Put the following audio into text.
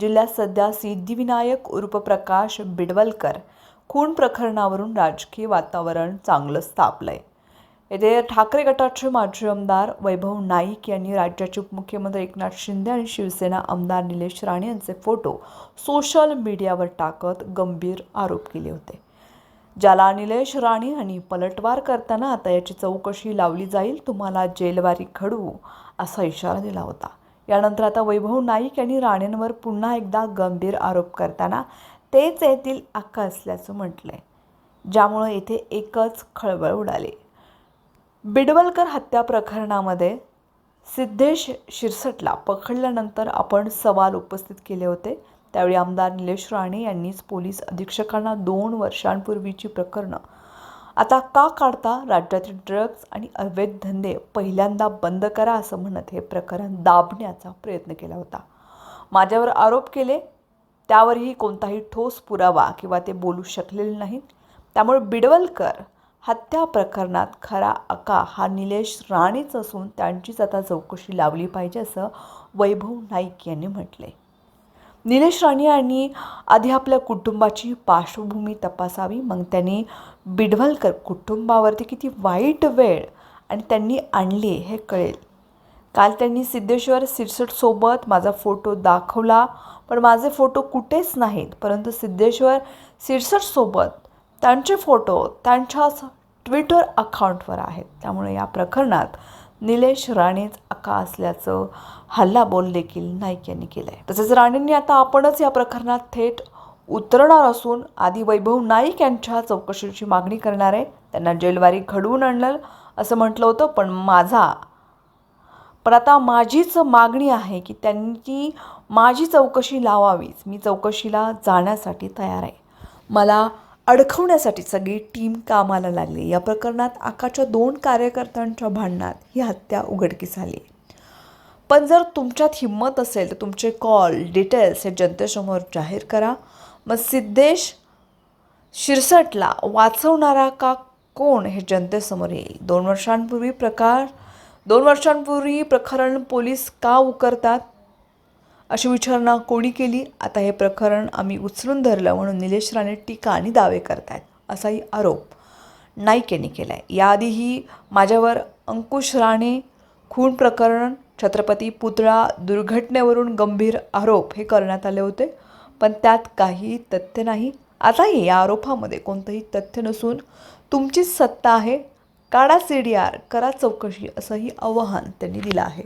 जिल्ह्यात सध्या सिद्धिविनायक उर्फ प्रकाश बिडवलकर खून प्रकरणावरून राजकीय वातावरण चांगलं आहे येथे ठाकरे गटाचे माजी आमदार वैभव नाईक यांनी राज्याचे उपमुख्यमंत्री एकनाथ शिंदे आणि शिवसेना आमदार निलेश राणे यांचे फोटो सोशल मीडियावर टाकत गंभीर आरोप केले होते. ज्याला निलेश राणे यांनी पलटवार करताना आता याची चौकशी लावली जाईल तुम्हाला जेलवारी घडवू असा इशारा दिला होता. यानंतर आता वैभव नाईक यांनी राणेंवर पुन्हा एकदा गंभीर आरोप करताना तेच येथील अक्का असल्याचं म्हटलंय ज्यामुळं येथे एकच खळबळ उडाली. बिडवलकर हत्या प्रकरणामध्ये सिद्धेश शिरसटला पकडल्यानंतर आपण सवाल उपस्थित केले होते. त्यावेळी आमदार निलेश राणे यांनीच पोलीस अधीक्षकांना दोन वर्षांपूर्वीची प्रकरणं आता का काढता? राज्यातील ड्रग्ज आणि अवैध धंदे पहिल्यांदा बंद करा असं म्हणत हे प्रकरण दाबण्याचा प्रयत्न केला होता. माझ्यावर आरोप केले? त्यावरही कोणताही ठोस पुरावा किंवा ते बोलू शकलेले नाहीत. त्यामुळे बिडवलकर हत्या प्रकरणात खरा अका हा निलेश राणेच असून त्यांचीच आता चौकशी लावली पाहिजे असं वैभव नाईक यांनी म्हटले. निलेश राणे यांनी आधी आपल्या कुटुंबाची पार्श्वभूमी तपासावी. मग त्यांनी बिडवलकर कुटुंबावरती किती वाईट वेळ आणि त्यांनी आणली हे कळेल. काल त्यांनी सिद्धेश्वर सिरसटसोबत माझा फोटो दाखवला. पण माझे फोटो कुठेच नाहीत. परंतु सिद्धेश्वर सिरसटसोबत त्यांचे फोटो त्यांच्याच ट्विटर अकाउंटवर आहेत. त्यामुळे या प्रकरणात निलेश राणेच अका असल्याचं हल्लाबोल देखील नाईक यांनी केलं आहे तसेच राणेंनी आता आपणच या प्रकरणात थेट उतरणार असून आधी वैभव नाईक यांच्या चौकशीची मागणी करणार आहे. त्यांना जेलवारी घडवून आणलं असं म्हटलं होतं पण माझा पण आता माझीच मागणी आहे की त्यांची माझी चौकशी लावावीच. मी चौकशीला जाण्यासाठी तयार आहे. मला अडकवण्यासाठी सगळी टीम कामाला लागली. या प्रकरणात आकाच्या दोन कार्यकर्त्यांच्या भांडणात ही हत्या उघडकीस आली. पण जर तुमच्यात हिंमत असेल तर तुमचे कॉल डिटेल्स हे जनतेसमोर जाहीर करा. मग सिद्धेश शिरसटला वाचवणारा का कोण हे जनतेसमोर येईल. दोन वर्षांपूर्वी प्रकार दोन वर्षांपूर्वी प्रकरण पोलीस का उकरतात? अशी विचारणा कोणी केली? आता हे प्रकरण आम्ही उचलून धरलं म्हणून निलेश राणे टीका आणि दावे करतायत असाही आरोप नाईक यांनी केला आहे याआधीही माझ्यावर अंकुश राणे खून प्रकरण छत्रपती पुतळा दुर्घटनेवरून गंभीर आरोप हे करण्यात आले होते पण त्यात काही तथ्य नाही. आताही या आरोपामध्ये कोणतंही तथ्य नसून तुमचीच सत्ता आहे. काढा सी डी आर करा चौकशी असंही आव्हान त्यांनी दिलं आहे.